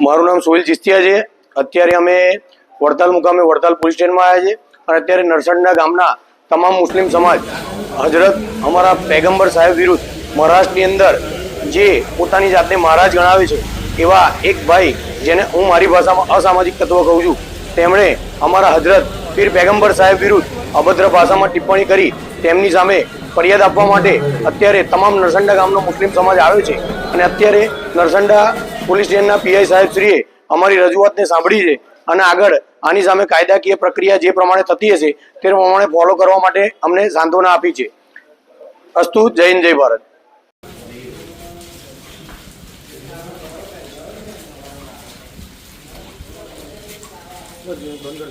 મારું નામ સોહિલ ચિસ્તિયા છે. અત્યારે અમે વડતાલ મુકામે વડતાલ પોલીસ સ્ટેશનમાં આવ્યા છે અને અત્યારે નરસણના ગામના તમામ મુસ્લિમ સમાજ હજરત અમારા પેગમ્બર સાહેબ વિરુદ્ધ મહારાષ્ટ્રની અંદર જે પોતાની જાતને મહારાજ ગણાવે છે એવા એક ભાઈ જેને હું મારી ભાષામાં અસામાજિક તત્વ કહું છું, તેમણે અમારા હજરત પીર પેગમ્બર સાહેબ વિરુદ્ધ અભદ્ર ભાષામાં ટિપ્પણી કરી તેમની સામે ફરિયાદ આપવા માટે અત્યારે તમામ નરસંડા ગામનો મુસ્લિમ સમાજ આવ્યો છે અને અત્યારે નરસંડા પોલીસ સ્ટેશનના પીઆઈ સાહેબશ્રીએ અમારી રજૂઆતને સાંભળી છે અને આગળ આની સામે કાયદાકીય પ્રક્રિયા જે પ્રમાણે થતી હશે તે પ્રમાણે ફોલો કરવા માટે અમને સાંત્વના આપી છે. અસ્તુ, જય હિન્દ, જય ભારત. બંધ